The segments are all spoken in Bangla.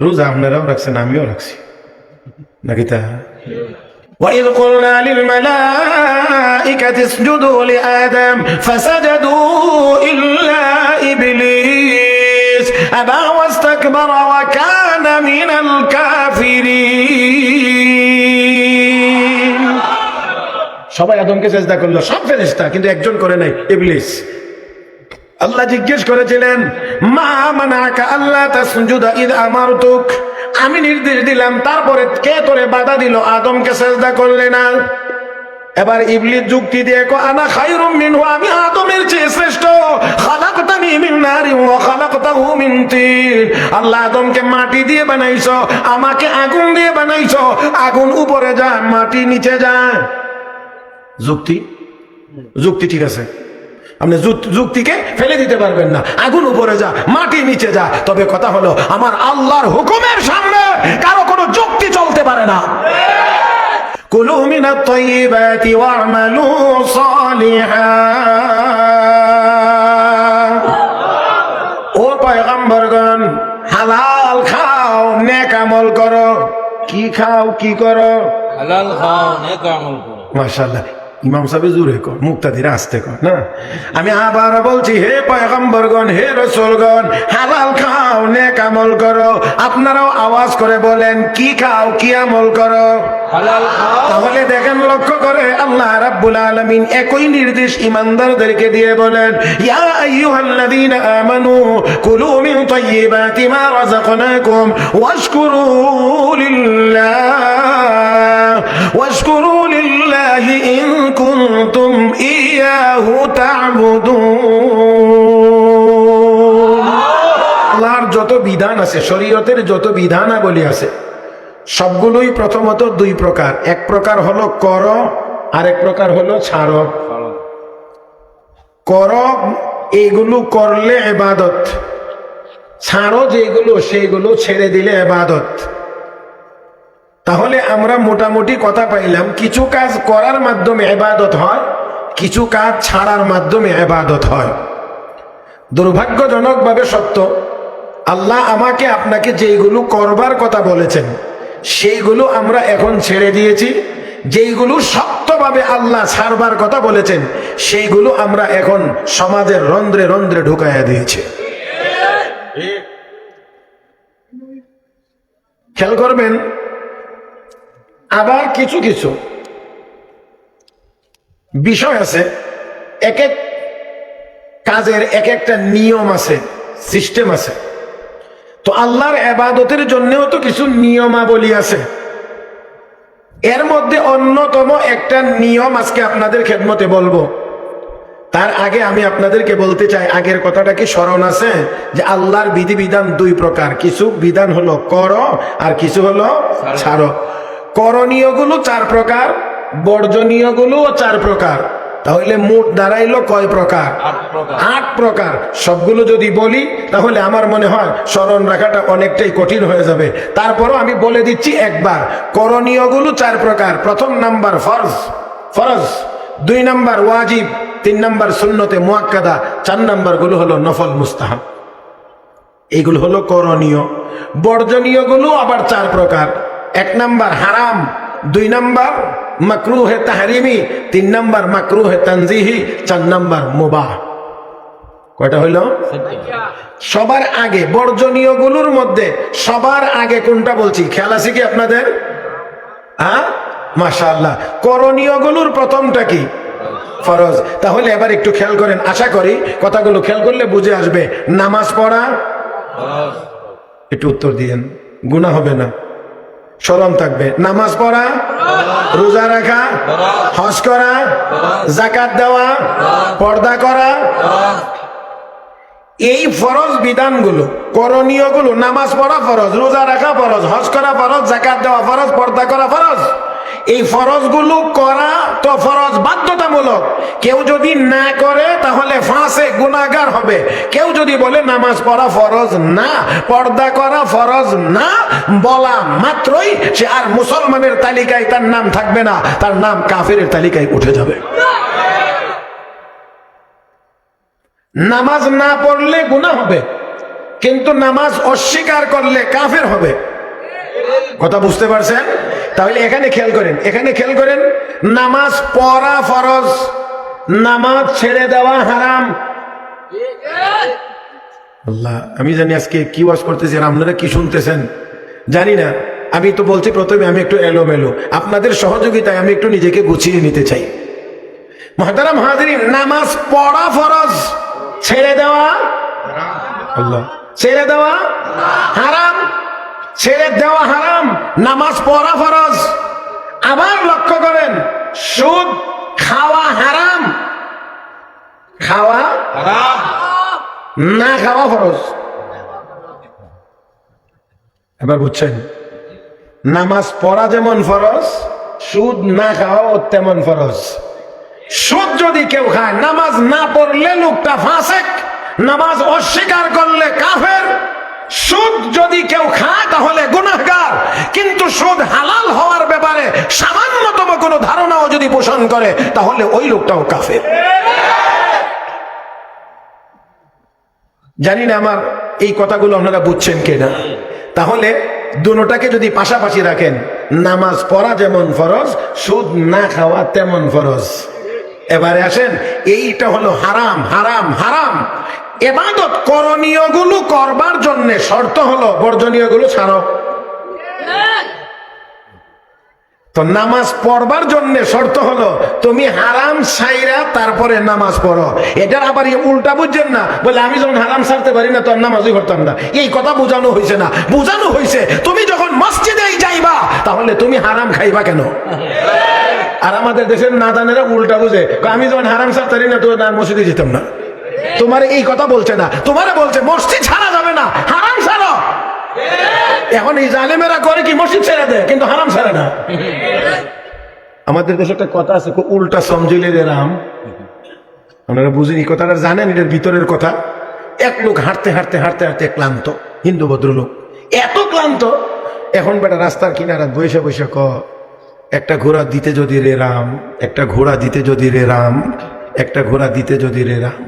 রোজা আপনারাও রাখছেন আমিও রাখছি নাকি তা وإذ قلنا للملائكة اسجدوا لآدم فسجدوا إلا إبليس أبى واستكبر وكان من الكافرين সবাই আদমকে চেষ্টা করলো সব ফেরেস্তা কিন্তু একজন করে নাই ইবলিস আল্লাহ জিজ্ঞেস করেছিলেন, মা মানাকা আল্লাহ তাসজুদা ইদ আমারতুক? আমি নির্দেশ দিলাম, তারপরে কে তোরে বাধা দিল? আদমকে চেষ্টা করলে না? এবার ইবলিস যুক্তি দিয়ে কো আনা খায়রুম মিনহু, আমি আদমের চেয়ে শ্রেষ্ঠ। খালাকতানি মিন নারি ওয়া খালাকতাহু মিন তিন আল্লাহ আদমকে মাটি দিয়ে বানাইছো, আমাকে আগুন দিয়ে বানাইছো। আগুন উপরে যায় মাটি নিচে যায় যুক্তি? যুক্তি ঠিক আছে। আপনি যুক- যুক্তিকে ফেলে দিতে পারবেন না। আগুন উপরে যা মাটি নিচে যা। তবে কথা হলো আমার আল্লাহর হুকুমের সামনে কারও কোনো যুক্তি চলতে পারে না। কুলু মিনাত তাইয়্যিবাতি ওয়া'মালু সালিহা। ও পয়গম্বরগণ হালাল খাও নেক আমল করো। কি খাও কি করো? হালাল খাও নেক আমল করো। মাশাল্লাহ ইমাম সাহেব জুড়ে কর মুক্তাদিরা আসতে কর না? আমি আবার বলছি হে পয়গম্বরগণ হে রসুলগণ হালাল খাও নেক আমল করো। আপনারাও আওয়াজ করে বলেন কি খাও কি আমল করো? তাহলে দেখেন লক্ষ্য করে আল্লাহ রাব্বুল আলামিন একই নির্দেশ ইমানদারদেরকে দিয়ে বলেন ইয়া আইয়ুহাল্লাযীনা আমানু কুলু মিন তাইয়্যিবাতি মা রাযাকনাকুম ওয়াশকুরু লিল্লাহ ওয়াশকুরু লিল্লাহি ইন কুনতুম ইয়াহু তা'বুদুন। আল্লাহর যত বিধান আছে, শরীয়তের যত বিধানাবলী আছে, সবগুলোই প্রথমত দুই প্রকার। এক প্রকার হলো কর, আরেক প্রকার হলো ছাড়। কর, এগুলো করলে এবাদত। ছাড়ো যেগুলো, সেগুলো ছেড়ে দিলে এবাদত। তাহলে আমরা মোটামুটি কথা পাইলাম কিছু কাজ করার মাধ্যমে এবাদত হয় কিছু কাজ ছাড়ার মাধ্যমে এবাদত হয়। দুর্ভাগ্যজনকভাবে সত্য আল্লাহ আমাকে আপনাকে যেইগুলো করবার কথা বলেছেন সেইগুলো আমরা এখন ছেড়ে দিয়েছি। যেইগুলো শক্তভাবে আল্লাহ ছাড়বার কথা বলেছেন সেইগুলো আমরা এখন সমাজের রন্ধ্রে রন্ধ্রে ঢুকাইয়া দিয়েছি। খেয়াল করবেন আবার কিছু কিছু বিষয় আছে, এক এক কাজের এক একটা নিয়ম আছে সিস্টেম আছে। তো আল্লাহর এবাদতের জন্যও তো কিছু নিয়মাবলী আছে। এর মধ্যে অন্যতম একটা নিয়ম আজকে আপনাদের খেদমতে বলব। তার আগে আমি আপনাদেরকে বলতে চাই, আগের কথাটা কি স্মরণ আছে? যে আল্লাহর বিধিবিধান দুই প্রকার, কিছু বিধান হলো কর আর কিছু হলো ছাড়ো। করণীয়গুলো চার প্রকার বর্জনীয়গুলো চার প্রকার। তাহলে মোট দাঁড়াইলো কয় প্রকার? আট প্রকার। সবগুলো যদি বলি তাহলে আমার মনে হয় স্মরণ রাখাটা অনেকটাই কঠিন হয়ে যাবে। তারপরও আমি বলে দিচ্ছি একবার করণীয়গুলো চার প্রকার। প্রথম নাম্বার ফরজ ফরজ। দুই নাম্বার ওয়াজিব তিন নাম্বার সুন্নতে মোয়াক্কাদা চার নাম্বারগুলো হলো নফল মুস্তাহাব। এগুলো হলো করণীয়। বর্জনীয়গুলো আবার চার প্রকার। এক নাম্বার হারাম দুই নাম্বার মাকরু হে তাহারিমি তিন নাম্বার মাকরু হে তানজিহি চার নাম্বার মুবাহ। কয়টা হইল? সবার আগে বর্জনীয়গুলোর মধ্যে সবার আগে কোনটা বলছি? খেয়াল আছে কি আপনাদের? হ্যাঁ? মাশাআল্লাহ। করণীয়গুলোর প্রথমটা কি? ফরজ। তাহলে এবার একটু খেয়াল করেন আশা করি কথাগুলো খেয়াল করলে বুঝে আসবে। নামাজ পড়া? একটু উত্তর দিয়েন। গুণা হবে না। স্মরণ থাকবে। নামাজ পড়া, রোজা রাখা, হজ করা জাকাত দেওয়া, পর্দা করা। এই ফরজ বিধানগুলো, করণীয়গুলো, নামাজ পড়া ফরজ, রোজা রাখা ফরজ, হজ করা ফরজ জাকাত দেওয়া ফরজ, পর্দা করা ফরজ। এই ফরজগুলো করা তো ফরজ বাধ্যতামূলক। কেউ যদি না করে, তাহলে ফাঁসে গুণাগার হবে। কেউ যদি বলে নামাজ পড়া ফরজ না, পর্দা করা ফরজ না, বলা মাত্রই সে আর মুসলমানের তালিকায় তার নাম থাকবে না, তার নাম কাফের তালিকায় উঠে যাবে। নামাজ না পড়লে গুণা হবে, কিন্তু নামাজ অস্বীকার করলে কাফের হবে। কথা বুঝতে পারছেন? তাহলে এখানে খেয়াল করেন, এখানে খেয়াল করেন, নামাজ পড়া ফরজ, নামাজ ছেড়ে দেওয়া হারাম। আল্লাহ, আমি জানি আজকে কি ওয়াজ করতেছেন, আপনারা কি শুনতেছেন? জানি না, আমি তো বলছি প্রথমে আমি একটু এলোমেলো। আপনাদের সহযোগিতায় আমি একটু নিজেকে গুছিয়ে নিতে চাই। মহাতারাম হাজরিন, নামাজ পড়া ফরজ, ছেড়ে দেওয়া আল্লাহ, ছেড়ে দেওয়া হারাম। ছেড়ে দেওয়া হারাম নামাজ পড়া ফরজ। আবার লক্ষ্য করেন সুদ খাওয়া হারাম। খাওয়া না খাওয়া ফরজ। এবার বুঝছেন নামাজ পড়া যেমন ফরজ সুদ না খাওয়াও তেমন ফরজ। সুদ যদি কেউ খায় নামাজ না পড়লে লোকটা ফাঁসেক নামাজ অস্বীকার করলে কাফের। সুদ যদি কেউ খায়, তাহলে গুনাহগার। কিন্তু সুদ হালাল হওয়ার ব্যাপারে সামান্যতম কোনো ধারণাও যদি পোষণ করে, তাহলে ওই লোকটাও কাফের। জানি না আমার এই কথাগুলো আপনারা বুঝছেন কিনা তাহলে দুটাকে যদি পাশাপাশি রাখেন, নামাজ পড়া যেমন ফরজ, সুদ না খাওয়া তেমন ফরজ। এবারে আসেন, এইটা হলো হারাম হারাম হারাম। এবাদত করণীয়গুলো করবার জন্য শর্ত হলো বর্জনীয়গুলো ছাড়ো। তো নামাজ পড়বার জন্য শর্ত হলো, তুমি হারাম সাইরা তারপরে নামাজ পড়ো। এটার আবার উল্টা বুঝছেন না, বলে আমি যখন হারাম সারতে পারি না তখন নামাজই করতাম না। এই কথা বোঝানো হয়েছে না। বোঝানো হয়েছে তুমি যখন মসজিদে যাইবা, তাহলে তুমি হারাম খাইবা কেন? আর আমাদের দেশের নাদানেরা উল্টা বুঝে আমি যখন হারাম সারতে পারি না, তো মসজিদে যেতাম না। তোমার এই কথা বলছে না। তোমারে বলছে, মসজিদ ছাড়া যাবে না, হারাম ছাড়ো। এখন এই জালেমেরা করে কি, মসজিদ ছেড়ে দেয়, কিন্তু হারাম ছাড়ে না। আমাদের দেশে একটা কথা আছে খুব উল্টা সমঝিলে রাম। আপনারা বুঝেন, এই কথাটা জানেন এটার ভিতরের কথা। এক লোক হাঁটতে হাঁটতে হাঁটতে হাঁটতে ক্লান্ত, হিন্দু ভদ্রলোক। এত ক্লান্ত, এখন বেটা রাস্তার কিনারা বসে বসে ক, একটা ঘোড়া দিতে যদি রে রাম, একটা ঘোড়া দিতে যদি রে রাম, একটা ঘোড়া দিতে যদি রে রাম।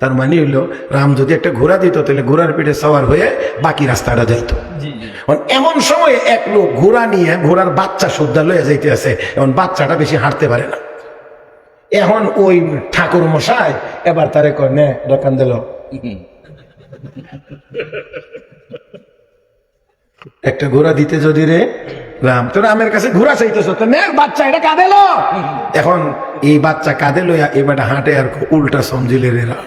তার মানে হইল রাম যদি একটা ঘোড়া দিত তাহলে ঘোড়ার পিঠে সওয়ার হয়ে বাকি রাস্তাটা যাইতো। এমন সময় এক লোক ঘোড়া নিয়ে ঘোড়ার বাচ্চা সুদ্ধা লয়ে যাইতে আছে এখন বাচ্চাটা বেশি হাঁটতে পারে না। এখন ওই ঠাকুর মশাই এবার তারে কয় নে দোকান দিল। একটা ঘোড়া দিতে যদি রে রাম তো রামের কাছে ঘোড়া চাইতেছ তো নে বাচ্চা এটা কাঁদে লো। এখন এই বাচ্চা কাঁদে লইয়া এবার হাঁটে আর উল্টা সমঝিলে রে রাম।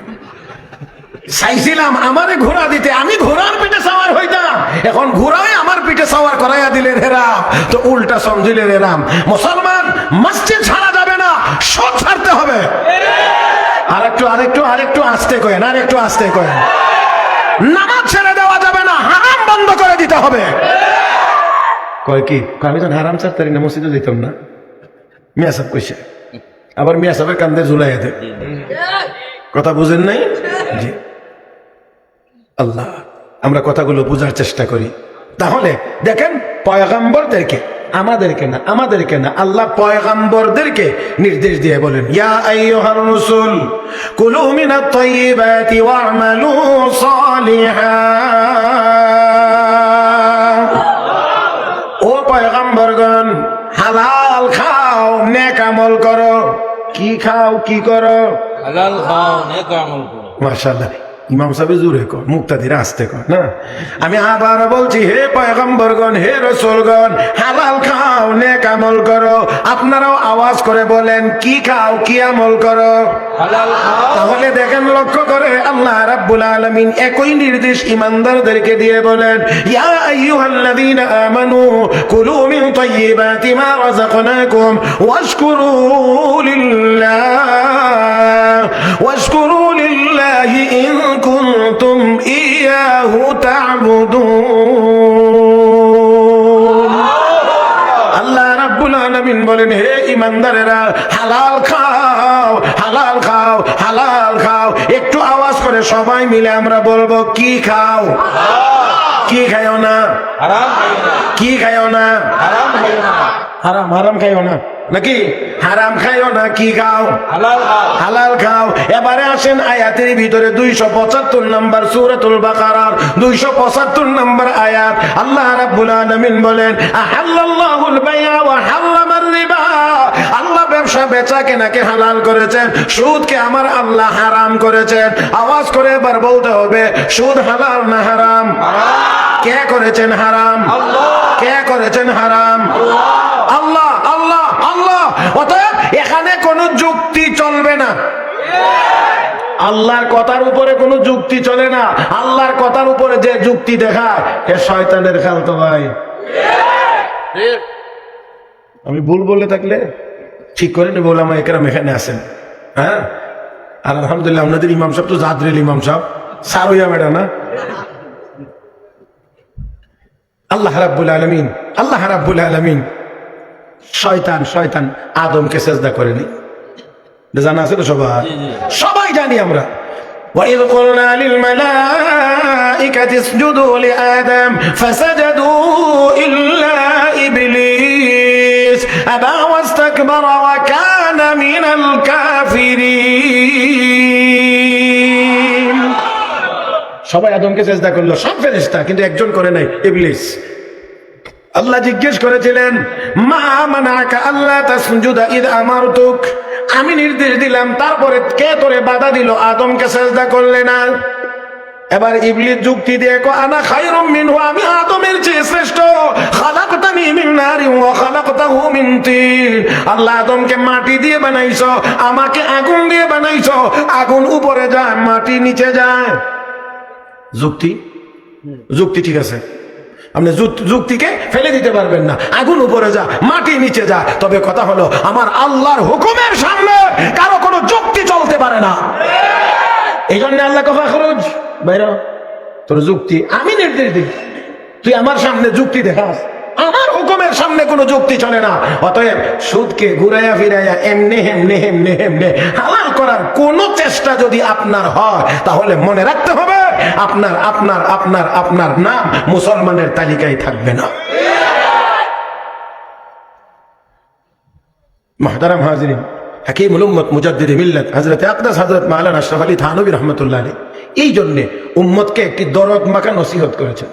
চাইছিলাম আমারে ঘোড়া দিতে আমি ঘোড়ার পিঠে সাওয়ার হইতাম। এখন ঘোড়ায় আমার পিঠে সাওয়ার করাইয়া দিলে রে রাম। তো উল্টা সমঝিলে রে রাম। মুসলমান মসজিদ ছাড়া যাবে না সব ছাড়তে হবে। আরেকটু আরেকটু আরেকটু আসতে কয়েন আরেকটু আসতে কয়েন। নামাজ ছেড়ে দেওয়া যাবে না হারাম বন্ধ করে দিতে হবে। কয় কি? আমি তো হারাম ছাড়তে পারি না মসজিদে যেতাম না। মিয়া সাহেব কইছে আবার মিয়া সাহেবের কান্দে ঝুলাইয়া দে। কথা বুঝেন নাই? জি। আল্লাহ আমরা কথাগুলো বোঝার চেষ্টা করি। তাহলে দেখেন পয়গাম্বরদেরকে আমাদেরকে না আমাদেরকে না আল্লাহ পয়গাম্বরদেরকে নির্দেশ দিয়ে বলেন ইয়া আইয়ুহার রাসূল কুলু মিনাত তাইয়্যিবাতি ওয়া'মালু সালিহান ও পয়গাম্বরগণ হালাল খাও নেক আমল করো। কি খাও কি করো? হালাল খাও নেক আমল করো। মার্শাল্লাহ ইমাম সাহেব জুড়ে কর মুক্তাদিরা আসতে কর না? আমি আবার বলছি হে পয়গম্বরগণ হে রসুলগণ হালাল খাও নেক আমল করো। আপনারাও আওয়াজ করে বলেন কি খাও কি আমল করো? তাহলে দেখেন লক্ষ্য করে আল্লাহ রাব্বুল আলামিন একই নির্দেশ ইমানদারদেরকে দিয়ে বলেন ইয়া আইয়ুহাল্লাযীনা আমানু কুলু মিন তাইয়্যিবাতি মা রাযাকনাকুম ওয়াশকুরু লিল্লাহ ওয়াশকুরু লিল্লাহি إن كنتم إياه تعبدون. আল্লাহ রাব্বুল আলামিন বলেন, হে ইমানদারেরা হালাল খাও হালাল খাও হালাল খাও। একটু আওয়াজ করে সবাই মিলে আমরা বলব, কি খাও? কি খাইও না? হারাম কি খাইও না? হারাম খাইও না। হারাম হারাম খাইও না। নাকি? হারাম খাইও না কি খাও? হালাল খাও। হালাল খাও। এবারে আসেন আয়াতের ভিতরে দুইশো পঁচাত্তর নাম্বার সুরতুল বাকারার দুইশো পঁচাত্তর নাম্বার আয়াত। আল্লাহ রাব্বুল আলামিন বলেন আহাল্লাল্লাহুল বাইয়া বেচা কেনাকে হালাল করেছেন? সুদকে আমার আল্লাহ হারাম করেছেন। আওয়াজ করে এবার বলতে হবে সুদ হালাল না হারাম? কে করেছেন হারাম? কে করেছেন হারাম? আল্লাহ আল্লাহ আল্লাহ। অতএব এখানে কোনো যুক্তি চলবে না। আল্লাহর কথার উপরে কোনো যুক্তি চলে না। আল্লাহর কথার উপরে যে যুক্তি দেখায় এ শয়তানের খেলতো ভাই। আমি ভুল বলে থাকলে? ঠিক করে নেবো আমার একরাম এখানে আসেন হ্যাঁ আর আলহামদুলিল্লাহ আপনাদের ইমাম সাহেব তো জাদরেল ইমাম সাহেব সারুইয়া মেডা না আল্লাহ রাব্বুল আলমিন আল্লাহ রাব্বুল আলমিন শয়তান শয়তান আদমকে সেজদা করেনি এটা জানা আছে তো সবাই সবাই জানি আমরা وإذ قلنا للملائكة اسجدوا لآدم فسجدوا إلا واستكبر وكان من الكافرين সবাই আদমকে চেষ্টা করলো সব ফেরেস্তা কিন্তু একজন করে নাই ইবলিস আল্লাহ জিজ্ঞেস করেছিলেন মা মানাকা আল্লাহ তাসজুদা ইদ আমারতুক আমি নির্দেশ দিলাম তারপরে কে তোরে বাধা দিল আদমকে সেজদা করলে না এবার ইবলিস যুক্তি দিয়ে কো আনা খায়রুম মিনহু, আমি আদমের চেয়ে শ্রেষ্ঠ। খালাকতানি মিন নারি ওয়া খালাকতাহু মিন তিন আল্লাহ আদমকে মাটি দিয়ে বানাইছো, আমাকে আগুন দিয়ে বানাইছো। আগুন উপরে যায় মাটি নিচে যায় যুক্তি? যুক্তি ঠিক আছে। আপনি যুক- যুক্তিকে ফেলে দিতে পারবেন না। আগুন উপরে যা, মাটি নিচে যা। তবে কথা হলো, আমার আল্লাহর হুকুমের সামনে কারও কোনো যুক্তি চলতে পারে না। এই জন্য আল্লাহ কফা খরচ বাইর, তোর যুক্তি আমি নির্দেশ দিই। তুই আমার সামনে যুক্তি দেখাস। আমার হুকুমের সামনে কোনো যুক্তি চলে না। অতএব সুদকে ঘুরাইয়া ফিরাইয়া এমনে, হেমনে হেমনে হেমনে হালাল করার কোনো চেষ্টা যদি আপনার হয়, তাহলে মনে রাখতে হবে, আপনার আপনার আপনার আপনার নাম মুসলমানের তালিকায় থাকবে না। মহাতারাম হাজির হাকিম উম্মত মুজাদ্দিদ মিল্লাত হযরত আকদাস, হযরত মাওলানা আশরাফ আলী থানভী রাহমাতুল্লাহ আলাইহি। এই জন্য উম্মতকে একটি দরদ মাখা নসিহত করেছেন।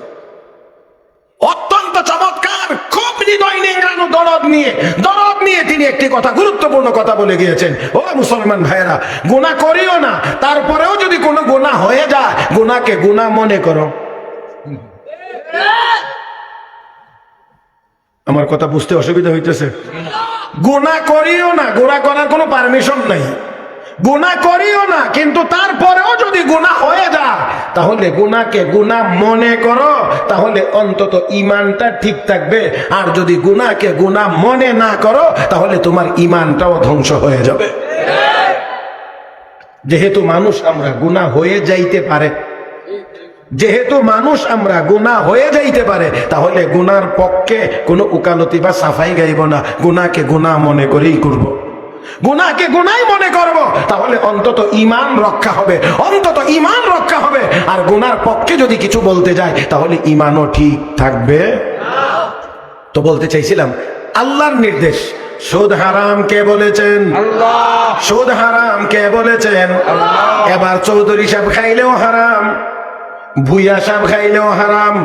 অত্যন্ত চমৎকার, খুব হৃদয় নিংড়ানো দরদ নিয়ে দরদ নিয়ে তিনি একটি কথা, গুরুত্বপূর্ণ কথা বলে গিয়েছেন। ও মুসলমান ভাইয়েরা, গুনাহ করিও না, তারপরেও যদি কোনো গুনাহ হয়ে যায়, গুনাহকে গুনাহ মনে করো। আমার কথা বুঝতে অসুবিধা হইতেছে? গুণা করিও না গুণা করার কোনো পারমিশন নাই। গুণা করিও না, কিন্তু তারপরেও যদি গুণা হয়ে যায়, তাহলে গুণাকে গুণা মনে করো, তাহলে অন্তত ইমানটা ঠিক থাকবে। আর যদি গুণাকে গুণা মনে না করো, তাহলে তোমার ইমানটাও ধ্বংস হয়ে যাবে। যেহেতু মানুষ আমরা গুণা হয়ে যাইতে পারে যেহেতু মানুষ আমরা গুণা হয়ে যাইতে পারে তাহলে গুনার পক্ষে কোনো উকালতি বা সাফাই গাইব না। গুনাকে গুনাহ মনে করেই করব। গুনাকে গুনাই মনে করব তাহলে অন্তত ইমান রক্ষা হবে অন্তত ইমান রক্ষা হবে। আর গুনার পক্ষে যদি কিছু বলতে যায় তাহলে ইমানও ঠিক থাকবে। তো বলতে চাইছিলাম আল্লাহর নির্দেশ সুদ হারাম কে বলেছেন? সুদ হারাম কে বলেছেন? এবার চৌধুরী সাহেব খাইলেও হারাম। ভুইয়া সাপ খাইলেও হারাম,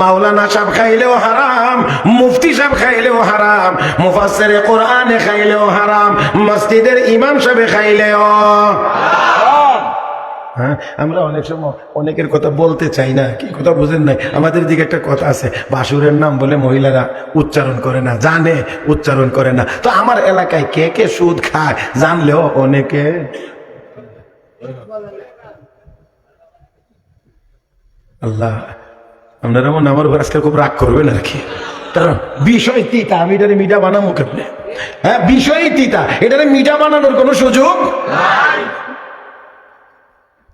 মাওলানা সাপ খাইলেও হারাম, মুফতি সাপ খাইলেও হারাম, মুফাসসির কোরআনে খাইলেও হারাম, মসজিদের ইমাম সাহেব খাইলেও। হ্যাঁ আমরা অনেক সময় অনেকের কথা বলতে চাই না, কি কথা বুঝেন নাই? আমাদের দিকে একটা কথা আছে, বাসুরের নাম বলে মহিলারা উচ্চারণ করে না, জানে, উচ্চারণ করে না। তো আমার এলাকায় কে কে সুদ খায়, জানলেও অনেকে আল্লাহ আপনারা মনে আমার উপর আজকে খুব রাগ করবেন আর কি। কারণ বিষয় তিতা আমি এটারে মিঠা বানাবো কেমনে? হ্যাঁ বিষয় তিতা এটারে মিঠা বানানোর কোনো সুযোগ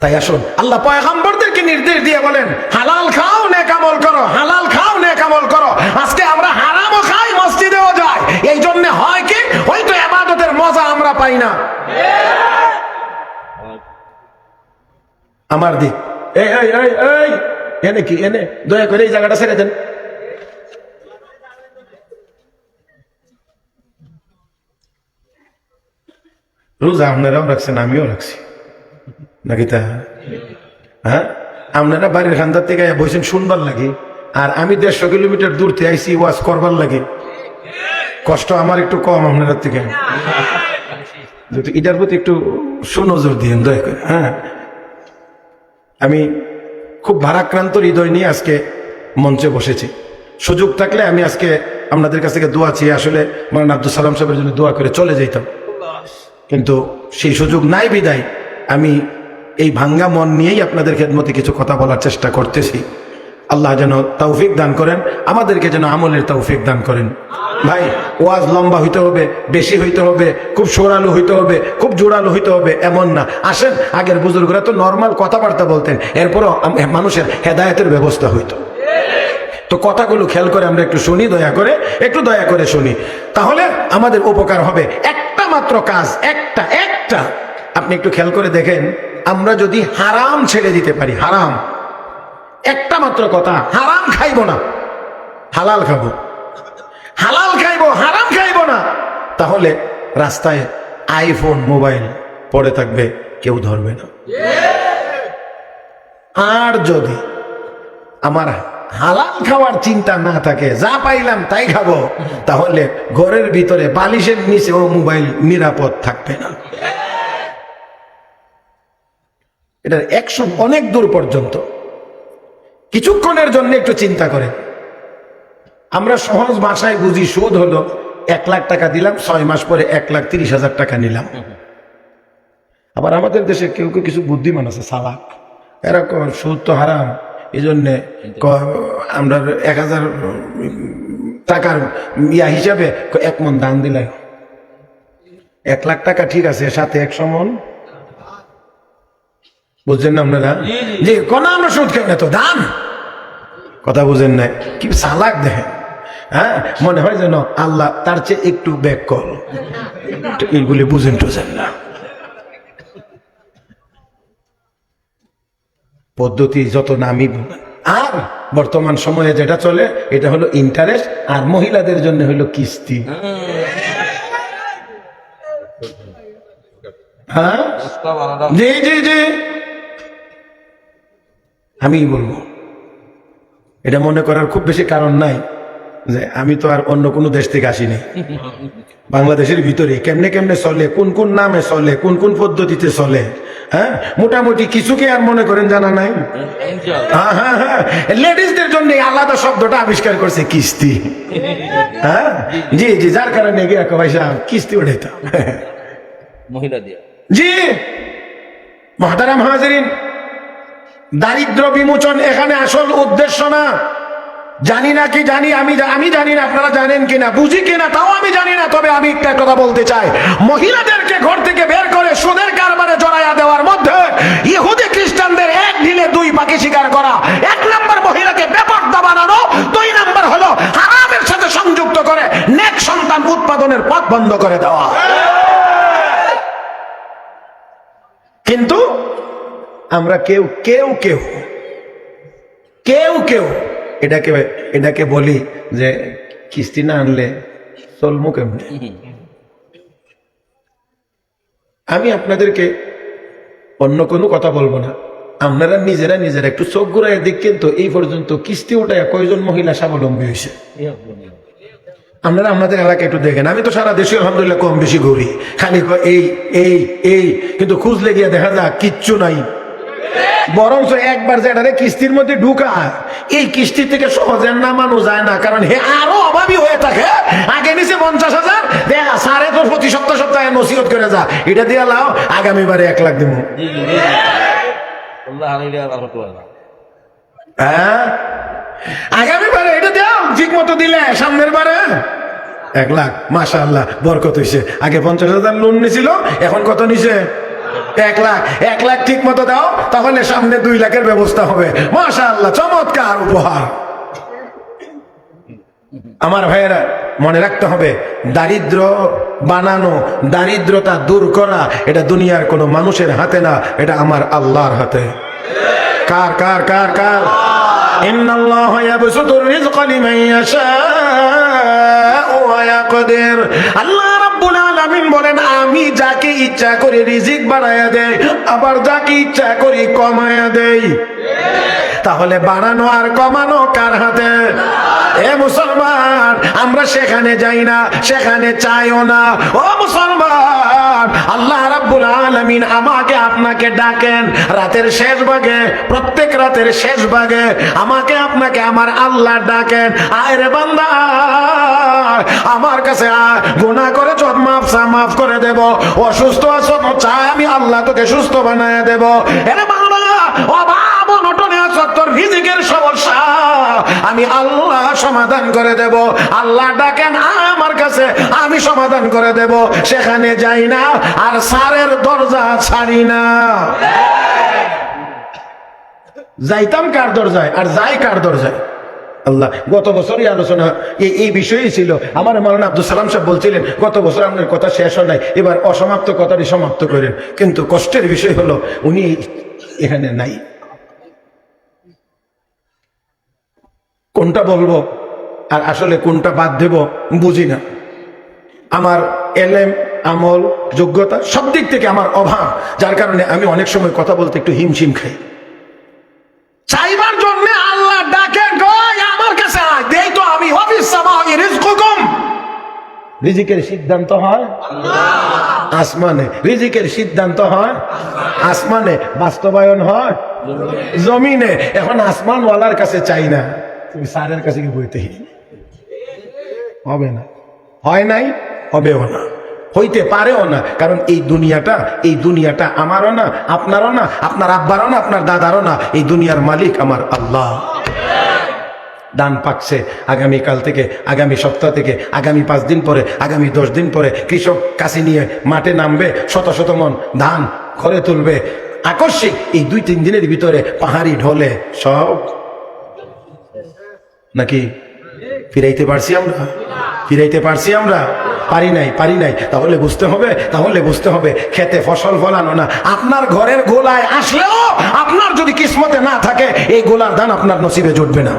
তাই আসুন আল্লাহ পয়গাম্বরদেরকে নির্দেশ দিয়ে বলেন হালাল খাও নেকামল করো হালাল খাও নেকামল করো। আজকে আমরা হারামও খাই মসজিদেও যাই। এই জন্য হয় কি? হয়তো এবাদতের মজা আমরা পাই না। আমার দিক। এই এই এই এই এনে কি এনে দয়া করে এই জায়গাটা ছেড়ে দেন রোজা আপনারাও রাখছেন আমিও রাখছি নাকি তা হ্যাঁ আপনারা বাড়ির খান্দার থেকে বসেন শুনবার লাগে আর আমি দেড়শো কিলোমিটার দূর থেকে আইসি ওয়াজ করবার লাগে কষ্ট আমার একটু কম আপনার থেকে এটার প্রতি একটু সুনজর দিয়েন দয়া করে হ্যাঁ আমি খুব ভারাক্রান্ত হৃদয় নিয়ে আজকে মঞ্চে বসেছি। সুযোগ থাকলে আমি আজকে আপনাদের কাছ থেকে দোয়া চেয়ে আসলে মরান আব্দুল সালাম সাহেবের জন্য দোয়া করে চলে যেতাম কিন্তু সেই সুযোগ নাই বিদায়। আমি এই ভাঙ্গা মন নিয়েই আপনাদের খেদমতে কিছু কথা বলার চেষ্টা করতেছি। আল্লাহ যেন তৌফিক দান করেন, আমাদেরকে যেন আমলের তৌফিক দান করেন। ভাই, ওয়াজ লম্বা হইতে হবে, বেশি হইতে হবে, খুব সরালো হইতে হবে, খুব জোরালো হইতে হবে, এমন না। আসেন, আগের বুজুর্গরা তো নর্মাল কথাবার্তা বলতেন, এরপরও মানুষের হেদায়তের ব্যবস্থা হইতো। তো কথাগুলো খেয়াল করে আমরা একটু শুনি, দয়া করে, একটু দয়া করে শুনি। তাহলে আমাদের উপকার হবে একটা মাত্র কাজ, একটা একটা। আপনি একটু খেয়াল করে দেখেন, আমরা যদি হারাম ছেড়ে দিতে পারি, হারাম। একটা মাত্র কথা, হারাম খাইব না, হালাল খাব। হালাল খাইবো, হারাম খাইবো না। তাহলে রাস্তায় আইফোন, মোবাইল পড়ে থাকবে, কেউ ধরবে না। আর যদি আমার হালাল খাওয়ার চিন্তা না থাকে, যা পাইলাম তাই খাব, তাহলে ঘরের ভিতরে বালিশের নিচেও মোবাইল নিরাপদ থাকবে না। এটার একশো অনেক দূর পর্যন্ত। কিছুক্ষণের জন্য একটু চিন্তা করেন। আমরা সহজ ভাষায় বুঝি সুদ হলো এক লাখ টাকা দিলাম ছয় মাস পরে এক লাখ তিরিশ হাজার টাকা নিলাম। আবার আমাদের দেশে কেউ কেউ কিছু বুদ্ধিমান আছে সালাক। এরকম সুদ তো হারাম এই জন্যে আমরা এক হাজার টাকার ইয়া হিসাবে এক মন দান দিলাই। এক লাখ টাকা ঠিক আছে সাথে একশো মন। বুঝছেন না আপনারা? যে কোন আমরা সুদ কেন তো দান। কথা বুঝেন নাই। কি সালাক দেখেন। হ্যাঁ? মনে হয় যেন আল্লাহ তার চেয়ে একটু ব্যাক কল তো এইগুলি বুঝেন টুঝেন না। পদ্ধতি যত বলেন। আর বর্তমান সময়ে যেটা চলে, এটা হলো ইন্টারেস্ট আর মহিলাদের জন্য হলো কিস্তি। হ্যাঁ? জি জি জি। আমি বলব। এটা মনে করার খুব বেশি কারণ নাই। যে আমি তো আর অন্য কোনো দেশ থেকে আসিনি। বাংলাদেশের ভিতরে কেমনে কেমনে চলে কোন কোন নামে চলে কোন কোন পদ্ধতিতে চলে হ্যাঁ? মোটামুটি কিছুকে আর মনে করেন জানা নাই? হ্যাঁ হ্যাঁ হ্যাঁ। লেডিসদের জন্য আলাদা শব্দটা আবিষ্কার করছে কিস্তি। হ্যাঁ? জি জি যার কারণে গিয়ে পয়সা কিস্তি উঠাইতাম মহিলা দিয়া। জি। মহাতারাম হাজারিন দারিদ্র বিমোচন এখানে আসল উদ্দেশ্য না। জানি না কি জানি, আমি আমি জানি না, আপনারা জানেন কিনা, বুঝি কিনা, তাও আমি জানি না, তবে আমি একটা কথা বলতে চাই। মহিলাদেরকে ঘর থেকে বের করে সুদের কারবারে জড়াইয়া দেওয়ার মধ্যে ইহুদি খ্রিস্টানদের এক ঢিলে দুই পাখি শিকার করা, এক নম্বর মহিলাকে বেপর্দা বানানো, দুই নম্বর হলো হারামের সাথে সংযুক্ত করে নেক সন্তান উৎপাদনের পথ বন্ধ করে দেওয়া। কিন্তু আমরা কেউ কেউ কেউ কেউ কেউ এটাকে এটাকে বলি যে কিস্তি না আনলে চলমু কেমনে? আমি আপনাদেরকে অন্য কোনো কথা বলব না। আপনারা নিজেরা নিজেরা একটু চোখ ঘুরাই দেখেন তো, এই পর্যন্ত কিস্তি উঠায় কয়জন মহিলা স্বাবলম্বী হয়েছে? আপনারা আমাদের এলাকায় একটু দেখেন। আমি তো সারা দেশে আলহামদুলিল্লাহ কম বেশি ঘুরি। খালি এই এই এই, কিন্তু খুঁজলে গিয়ে দেখা যাক, কিচ্ছু নাই। বরঞ্চ একবার যেটারে কিস্তির মধ্যে ঢুকায় এই কিস্তি থেকে সহজে নামানো যায় না কারণ হে আরও অভাবী হয়ে থাকে। আগে নিচে পঞ্চাশ হাজার দেখ সাড়ে তো প্রতি সপ্তাহ সপ্তাহে নসিহত করে যা। এটা দিয়ে লাও আগামীবারে এক লাখ দিব হ্যাঁ? আগামীবারে এটা দাও ঠিক মতো দিলে সামনের বারে। এক লাখ মাশা আল্লাহ বরকত হইছে। আগে পঞ্চাশ হাজার লোন নিছিল এখন কত নিছে? এক লাখ এক লাখ ঠিক মতো দাও, তাহলে সামনে দুই লাখের ব্যবস্থা হবে। মাশা আল্লাহ চমৎকার উপহার। আমার ভাইয়েরা, মনে রাখতে হবে, দারিদ্র বানানো, দারিদ্রতা দূর করা, এটা দুনিয়ার কোনো মানুষের হাতে না, এটা আমার আল্লাহর হাতে। কার কার কার কার? আল্লাহ রাব্বুল আলামিন বলেন, আমি যাকে ইচ্ছা করি রিজিক বাড়ায়া দেয় আবার যাকে ইচ্ছা করি কমায়া দেয় তাহলে বাড়ানো আর কমানো কার হাতে? এ মুসলমান, আমরা সেখানে যাই না, সেখানে চাইও না। ও মুসলমান, আল্লাহ রাব্বুল আলামিন আমাকে আপনাকে ডাকেন, রাতের শেষ ভাগে, প্রত্যেক রাতের শেষ ভাগে আমাকে, আপনাকে আমার আল্লাহ ডাকেন। আয় রে বান্দা, আমার কাছে গুনাহ করে চোখ মাফ মাফ করে দেব। অসুস্থ আছো চাই, আমি আল্লাহ তোকে সুস্থ বানায় দেব। এরে বাংলা তোর রিজিকের সমস্যা। আমি আল্লাহ সমাধান করে দেব। আল্লাহ ডাকেন, আমার কাছে আমি সমাধান করে দেব। সেখানে যাই না, আর সারের দরজা ছাড়ি না। যাইতাম কার দরজায়, আর যাই কার দরজায়। আল্লাহ, গত বছরই আলোচনা এই বিষয়ই ছিল। আমার মালানা আব্দুল সালাম সাহেব বলছিলেন, গত বছর আপনার কথা শেষ হয় নাই, এবার অসমাপ্ত কথাটি সমাপ্ত করেন। কিন্তু কষ্টের বিষয় হলো, উনি এখানে নাই। কোনটা বলব আর আসলে কোনটা বাদ দেব বুঝি না। আমার এলেম আমল যোগ্যতা সব দিক থেকে আমার অভাব যার কারণে আমি অনেক সময় কথা বলতে একটু হিমশিম খাই। চাইবার জন্য আল্লাহ ডাকে আমার কাছে দেই তো আমি রিজিকের সিদ্ধান্ত হয়? আসমানে। রিজিকের সিদ্ধান্ত হয়? আসমানে। বাস্তবায়ন হয়? জমিনে। এখন আসমানওয়ালার কাছে চাই না। তুমি স্যারের কাছে কি বইতে হবে না। হয় নাই, হবেও না। হইতে পারেও না, কারণ এই দুনিয়াটা এই দুনিয়াটা আমারও না, আপনারও না, আপনার আব্বারও না, আপনার দাদারও না, এই দুনিয়ার মালিক আমার আল্লাহ। দান পাকছে আগামীকাল থেকে, আগামী সপ্তাহ থেকে, আগামী পাঁচ দিন পরে, আগামী দশ দিন পরে কৃষক কাশি নিয়ে মাঠে নামবে, শত শত মন ধান ঘরে তুলবে। আকস্মিক এই দুই তিন দিনের ভিতরে পাহাড়ি ঢলে সব নাকি? ফিরাইতে পারছি আমরা। ফিরাইতে পারছি আমরা। পারি নাই পারি নাই। তাহলে বুঝতে হবে, তাহলে বুঝতে হবে, খেতে ফসল ফলানো না। আপনার ঘরের গোলায় আসলেও আপনার যদি কিসমতে না থাকে, এই গোলার দান আপনার নসিবে জুটবে না।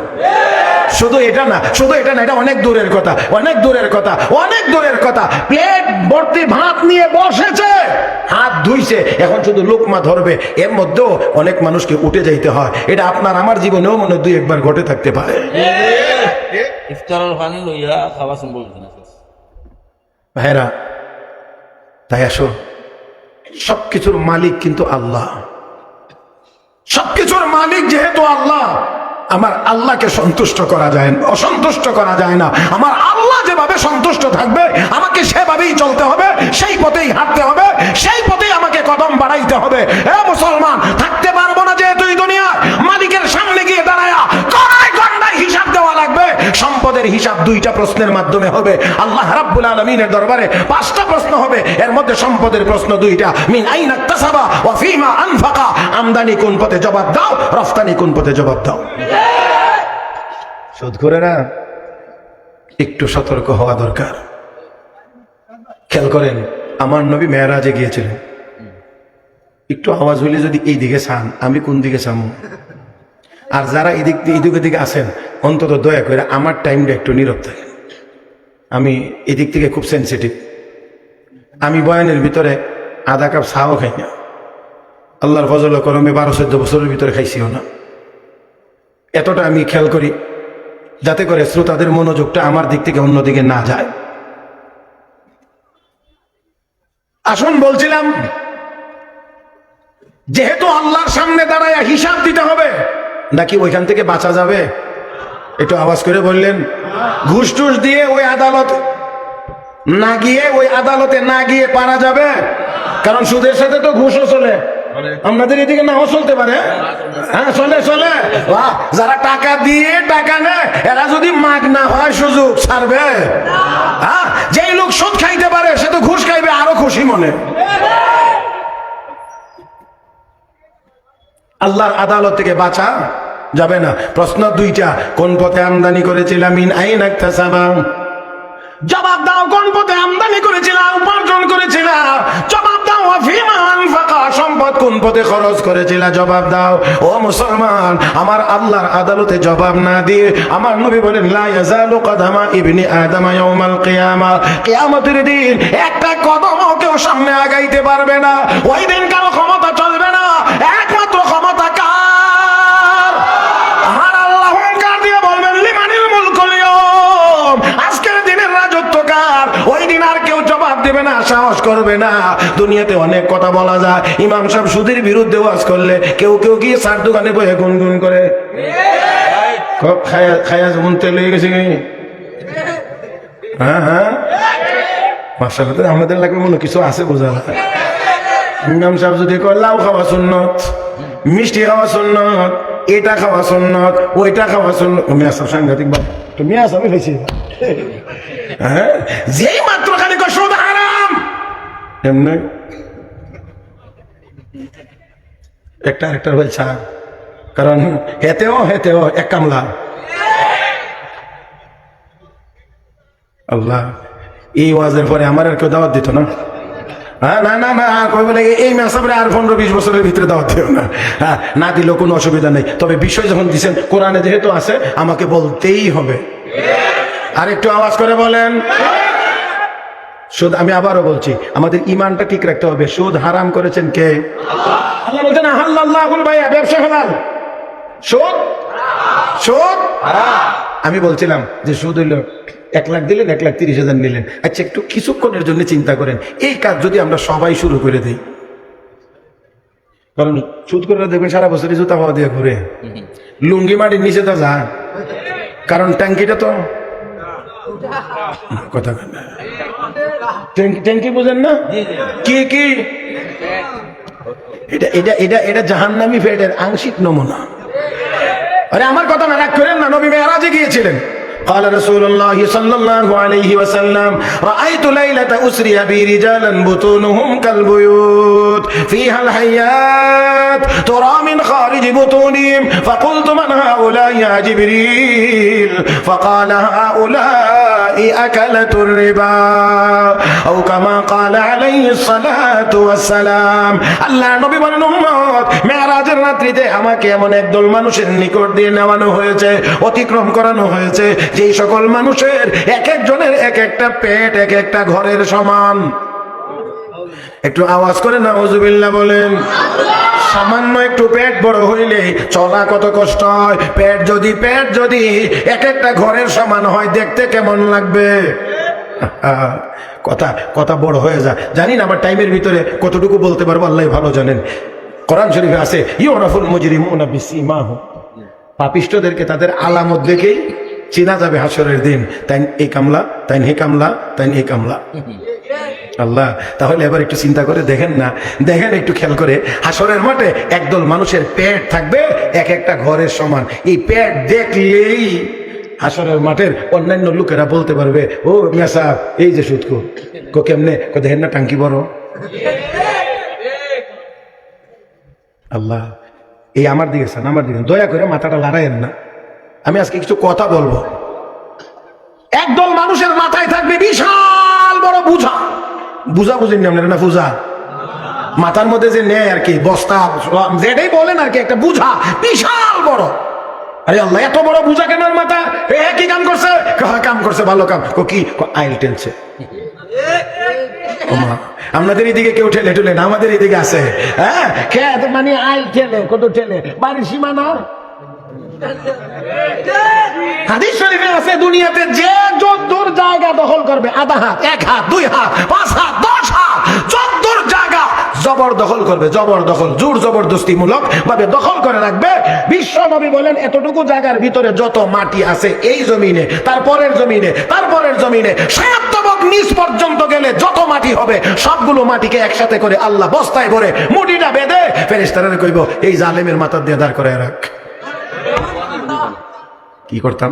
শুধু এটা না শুধু এটা না এটা অনেক দূরের কথা অনেক দূরের কথা অনেক দূরের কথা। প্লেট ভর্তি ভাত নিয়ে বসেছে হাত ধুইছে এখন শুধু লোকমা ধরবে এর মধ্যেও অনেক মানুষকে উঠে যাইতে হয়। এটা আপনার আমার জীবনেও মনে দুই একবার ঘটে থাকতে পারে। ইফতারের পানি লইয়া খাওয়া সম্ভব না। ভাইরা তাই আসো। সবকিছুর মালিক কিন্তু আল্লাহ। সবকিছুর মালিক যেহেতু আল্লাহ আমার আল্লাহকে সন্তুষ্ট করা যায় অসন্তুষ্ট করা যায় না। আমার আল্লাহ যেভাবে সন্তুষ্ট থাকবে, আমাকে সেভাবেই চলতে হবে, সেই পথেই হাঁটতে হবে, সেই পথেই আমাকে কদম বাড়াইতে হবে। এ মুসলমান, থাকতে পারব না যেহেতু এই দুনিয়ায় মালিকের সামনে গিয়ে দাঁড়ায়া কড়াই গন্ডায় হিসাব দেওয়া লাগবে। সম্পদের হিসাব দুইটা প্রশ্নের মাধ্যমে হবে। আল্লাহ রাব্বুল আলমিনের দরবারে পাঁচটা প্রশ্ন হবে। এর মধ্যে সম্পদের প্রশ্ন দুইটা। মিন আইনা তাসাবা ওয়া ফিমা আনফাকা। আমদানি কোন পথে জবাব দাও, রফতানি কোন পথে জবাব দাও। শোধ করে না একটু সতর্ক হওয়া দরকার। খেয়াল করেন, আমার নবী মেয়েরাজে গিয়েছিলেন। একটু আওয়াজ হইলে যদি এই দিকে চান, আমি কোন দিকে চামু? আর যারা এদিক দিয়ে এদিকে দিকে আসেন অন্তত দয়া করে আমার টাইমটা একটু নীরব থাকেন। আমি এদিক থেকে খুব সেন্সিটিভ আমি বয়ানের ভিতরে আধা কাপ চাও খাই না। আল্লাহর ফজল করমে বারো চোদ্দ বছরের ভিতরে খাইছিও না। এতটা আমি খেয়াল করি যাতে করে শ্রোতাদের মনোযোগটা আমার দিক থেকে অন্যদিকে না যায়। আসুন বলছিলাম, যেহেতু আল্লাহর সামনে দাঁড়ায় হিসাব দিতে হবে, নাকি ওইখান থেকে বাঁচা যাবে? একটু আওয়াজ করে বললেন ঘুষ টুস দিয়ে ওই আদালত না গিয়ে, ওই আদালতে না গিয়ে পারা যাবে? কারণ সুদের সাথে তো ঘুষও চলে। আপনাদের এদিকে নাও চলতে পারে। হ্যাঁ চলে চলে। বাহ, যারা টাকা দিয়ে টাকা নেয় এরা যদি মাগ না হয় সুযোগ ছাড়বে। হ্যাঁ যেই লোক সুদ খাইতে পারে সে তো ঘুষ খাইবে আরও খুশি মনে। আল্লাহর আদালত থেকে বাঁচা যাবে না। প্রশ্ন দুইটা কোন পথে আমদানি করেছিলাম ইন আইন একটা জবাব দাও, কোন পথে আমদানি করেছিলা উপার্জন করেছিলা জবাব দাও আফিমা আনফাকা সম্পদ কোন পথে খরচ করেছিলা জবাব দাও, ও মুসলমান, আমার আল্লাহর আদালতে জবাব না দিয়ে আমার নবী বলেন, লা ইয়াজালু কদামা ইবনি আদম ইয়াউমাল কিয়ামা। কিয়ামতের দিন একটা কদমও কেউ সামনে আগাইতে পারবে না। ওই দিন কারও ক্ষমতা চলবে না। একমাত্র দেবে না, সাহস করবে না। দুনিয়াতে অনেক কথা বলা যায়। ইমাম সাহেব সুদের বিরুদ্ধে ওয়াজ করলে কেউ কেউ গিয়ে সার দোকানে বসে গুনগুন করে? খুব খায়া খায়া যেমন তেল হয়ে গেছে হ্যাঁ হ্যাঁ। আমাদের লাগবে মনে কিছু আছে বোঝা ইমাম সাহেব যদি কয়, লাউ খাওয়া সুন্নত, মিষ্টি খাওয়া সুন্নত, এটা খাওয়া সুন্নত, ওইটা খাওয়া সুন্নত মিয়া সাহেব সাংঘাতিক বাবা তো মিয়া সাহেব হয়েছে হ্যাঁ? যেই মাত্র খালি কয় সুদ হারাম এমনি একটা আরেকটার ভাই ছাড়। কারণ হেতেও হেতেও এক কামলা। আল্লাহ, এই ওয়াজের পরে আমার আর কেউ দাওয়াত দিত না। হ্যাঁ না না না, কই বলে, এই মেসাবরে আর পনেরো, বিশ বছরের ভিতরে দাওয়াত দিও না। হ্যাঁ না দিলেও কোনো অসুবিধা নেই। তবে বিষয় যখন দিচ্ছেন কোরআনে যেহেতু আছে, আমাকে বলতেই হবে। আর একটু আওয়াজ করে বলেন। সুদ আমি আবারও বলছি আমাদের ইমানটা ঠিক রাখতে হবে। সুদ হারাম করেছেন কে? আল্লাহ বলছেন আল্লাহ ভাইয়া ব্যবসা সুদ? সুদ? আমি বলছিলাম যে সুদ হইল এক লাখ দিলেন এক লাখ তিরিশ হাজার নিলেন। আচ্ছা একটু কিছুক্ষণের জন্য চিন্তা করেন। এই কাজ যদি আমরা সবাই শুরু করে দিই। কারণ সুদ করে দেখবেন সারা বছরই জুতা পাওয়া দিয়ে ঘুরে। লুঙ্গি মাটির নিচে তো যান। কারণ ট্যাঙ্কিটা তো কথা। ট্যাঙ্কি বুঝেন না? কি কি? এটা এটা এটা এটা জাহান্নামি ফেটের আংশিক নমুনা। আরে আমার কথা না রাগ করেন না নবী মেয়ারাজে গিয়েছিলেন। قال رسول الله صلى الله عليه وسلم رأيت ليلة أسري بي رجالا بطونهم كالبيوت فيها الحيات ترى من خارج بطونهم فقلت من هؤلاء يا جبريل فقال هؤلاء أكلة الربا أو كما قال عليه الصلاة والسلام আল্লাহ নবী বলেন উম্মত মেরাজের রাত্রিতে আমাকে এমন একদল মানুষের নিকট দিয়ে নেওয়ানো হয়েছে অতিক্রম করানো হয়েছে যেই সকল মানুষের এক একজনের এক একটা পেট, এক একটা ঘরের সমান। একটু আওয়াজ করে না হজুবিল্লা বলেন। সামান্য একটু পেট বড় হইলে চলা কত কষ্ট হয়? পেট যদি পেট যদি এক একটা ঘরের সমান হয়, দেখতে কেমন লাগবে? কথা কথা বড় হয়ে যায়। জানি না আমার টাইমের ভিতরে কতটুকু বলতে পারব আল্লাহ ভালো জানেন। কোরআন শরীফে আছে, ইউরাফুল মুজরিমুনা বিসিমাহুম। পাপিষ্টদেরকে তাদের আলামত দেখেই চেনা যাবে হাসরের দিন। তাই এই কামলা তাই হে কামলা তাই এই কামলা। আল্লাহ, তাহলে এবার একটু চিন্তা করে দেখেন না। দেখেন একটু খেয়াল করে, হাসরের মাঠে একদল মানুষের পেট থাকবে এক একটা ঘরের সমান। এই পেট দেখলেই হাসরের মাঠের অন্যান্য লোকেরা বলতে পারবে, ও সাহেব, এই যে সুৎকু কো কেমনে? কো দেখেন না টাঙ্কি বড়? আল্লাহ, এই আমার দিকে আমার দিকে দয়া করে মাথাটা লড়াইয়েন না। আমি আজকে কিছু কথা বলব। একদল মানুষের মাথায় থাকবে বিশাল বড় বুঝা। বুঝা বুঝেন না না বুঝা। মাথার মধ্যে যে নেয় আর কি বস্তা যেটাই বলেন আর কি একটা বুঝা বিশাল বড়। আরে আল্লাহ এত বড় বুঝা কেন ওর মাথা এ কি কাম করছে কাম করছে ভালো কাম। কয়, কি আইল টেনছে। আপনাদের এদিকে কেউ ঠেলে ঠেলে না আমাদের এদিকে আছে। হ্যাঁ মানে আইল ঠেলে কত ঠেলে। বাড়ির সীমানা? হাদিস শরীফে আছে, দুনিয়াতে যে যদ্দুর জায়গা দখল করবে, আধা হাত, এক হাত, দুই হাত, পাঁচ হাত, দশ হাত, যদ্দুর জায়গা জবর দখল করবে, জবর দখল, জোর ভাবে দখল করে রাখবে। বিশ্ব নবী বলেন, এতটুকু জায়গার ভিতরে যত মাটি আছে, এই জমিনে তারপরের জমিনে তারপরের জমিনে সায়াত্তবক নিচ পর্যন্ত গেলে যত মাটি হবে, সবগুলো মাটিকে একসাথে করে আল্লাহ বস্তায় ভরে মুটিটা বেঁধে ফেরেস্তারা কইব, এই জালেমের মাথার দিয়ে দাঁড় করে রাখ। কি করতাম